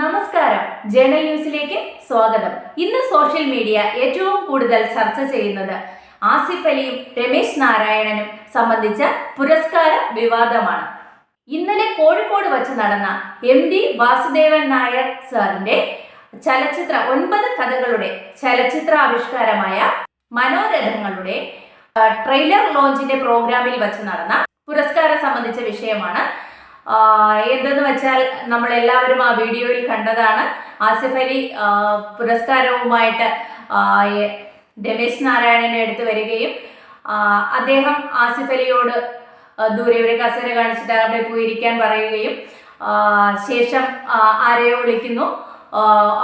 നമസ്കാരം. ജന ന്യൂസിലേക്ക് സ്വാഗതം. ഇന്ന് സോഷ്യൽ മീഡിയ ഏറ്റവും കൂടുതൽ ചർച്ച ചെയ്യുന്നത് ആസിഫ് അലിയും രമേശ് നാരായണനും സംബന്ധിച്ച പുരസ്കാര വിവാദമാണ്. ഇന്നലെ കോഴിക്കോട് വച്ച് നടന്ന എം ഡി വാസുദേവൻ നായർ സാറിന്റെ ചലച്ചിത്ര ഒൻപത് കഥകളുടെ ചലച്ചിത്രാവിഷ്കാരമായ മനോരഥങ്ങളുടെ ട്രെയിലർ ലോഞ്ചിന്റെ പ്രോഗ്രാമിൽ വച്ച് നടന്ന പുരസ്കാരം സംബന്ധിച്ച വിഷയമാണ് എന്തെന്ന് വെച്ചാൽ നമ്മൾ എല്ലാവരും ആ വീഡിയോയിൽ കണ്ടതാണ്. ആസിഫ് അലി പുരസ്കാരവുമായിട്ട് രമേശ് നാരായണനെ എടുത്തു വരികയും അദ്ദേഹം ആസിഫ് അലിയോട് ദൂരെ ഒരു കസേര കാണിച്ചിട്ട് അവിടെ പോയി ഇരിക്കാൻ പറയുകയും ശേഷം ആരെയോ വിളിക്കുന്നു.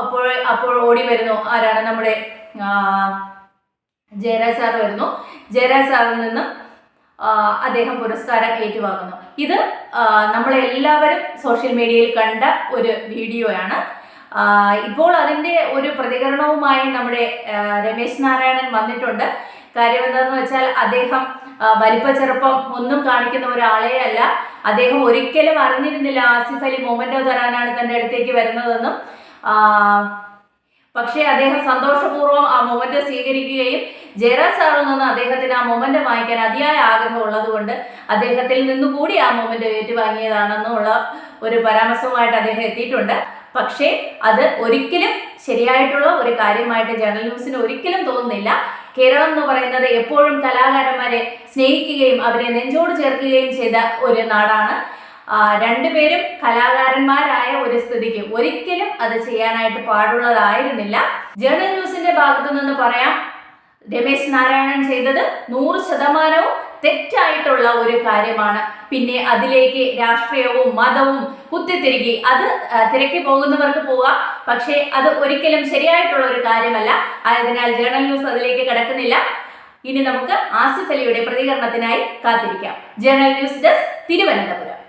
അപ്പോൾ അപ്പോൾ ഓടി വരുന്നു. ആരാണ് നമ്മുടെ ജയരാജ് സാർ വരുന്നു. ജയരാജ് സാറിൽ നിന്നും അദ്ദേഹം പുരസ്കാരം ഏറ്റുവാങ്ങുന്നു. ഇത് നമ്മളെല്ലാവരും സോഷ്യൽ മീഡിയയിൽ കണ്ട ഒരു വീഡിയോയാണ്. ഇപ്പോൾ അതിന്റെ ഒരു പ്രതികരണവുമായി നമ്മുടെ രമേശ് നാരായണൻ വന്നിട്ടുണ്ട്. കാര്യം എന്താണെന്ന് വെച്ചാൽ അദ്ദേഹം വലിപ്പ ചെറുപ്പം ഒന്നും കാണിക്കുന്ന ഒരാളെ അല്ല. അദ്ദേഹം ഒരിക്കലും അറിഞ്ഞിരുന്നില്ല ആസിഫ് അലി മൊമെന്റോ തരാനാണ് തന്റെ അടുത്തേക്ക് വരുന്നതെന്നും. പക്ഷേ അദ്ദേഹം സന്തോഷപൂർവം ആ മൊമെന്റ് സ്വീകരിക്കുകയും ജയരാജ് സാറിൽ നിന്ന് അദ്ദേഹത്തിന് ആ മൊമെന്റ് വാങ്ങിക്കാൻ അതിയായ ആഗ്രഹം ഉള്ളതുകൊണ്ട് അദ്ദേഹത്തിൽ നിന്നുകൂടി ആ മൊമെന്റ് ഏറ്റുവാങ്ങിയതാണെന്നുള്ള ഒരു പരാമർശവുമായിട്ട് അദ്ദേഹം എത്തിയിട്ടുണ്ട്. പക്ഷേ അത് ഒരിക്കലും ശരിയായിട്ടുള്ള ഒരു കാര്യമായിട്ട് ജേണൽ ന്യൂസിന് ഒരിക്കലും തോന്നുന്നില്ല. കേരളം എന്ന് പറയുന്നത് എപ്പോഴും കലാകാരന്മാരെ സ്നേഹിക്കുകയും അവരെ നെഞ്ചോട് ചേർക്കുകയും ചെയ്ത ഒരു നാടാണ്. രണ്ടുപേരും കലാകാരന്മാരായ സ്ഥിതിക്ക് ഒരിക്കലും അത് ചെയ്യാനായിട്ട് പാടുള്ളതായിരുന്നില്ല. ജേണൽ ന്യൂസിന്റെ ഭാഗത്തു നിന്ന് പറയാം. രമേശ് നാരായണൻ ചെയ്തത് നൂറ് ശതമാനവും തെറ്റായിട്ടുള്ള ഒരു കാര്യമാണ്. പിന്നെ അതിലേക്ക് രാഷ്ട്രീയവും മതവും കുത്തിത്തിരുകി. അത് തിരക്കി പോകുന്നവർക്ക് പോവാം. പക്ഷേ അത് ഒരിക്കലും ശരിയായിട്ടുള്ള ഒരു കാര്യമല്ല. ആയതിനാൽ ജേണൽ ന്യൂസ് അതിലേക്ക് കിടക്കുന്നില്ല. ഇനി നമുക്ക് ആസിഫ് അലിയുടെ പ്രതികരണത്തിനായി കാത്തിരിക്കാം. Journal news desk Thiruvananthapuram.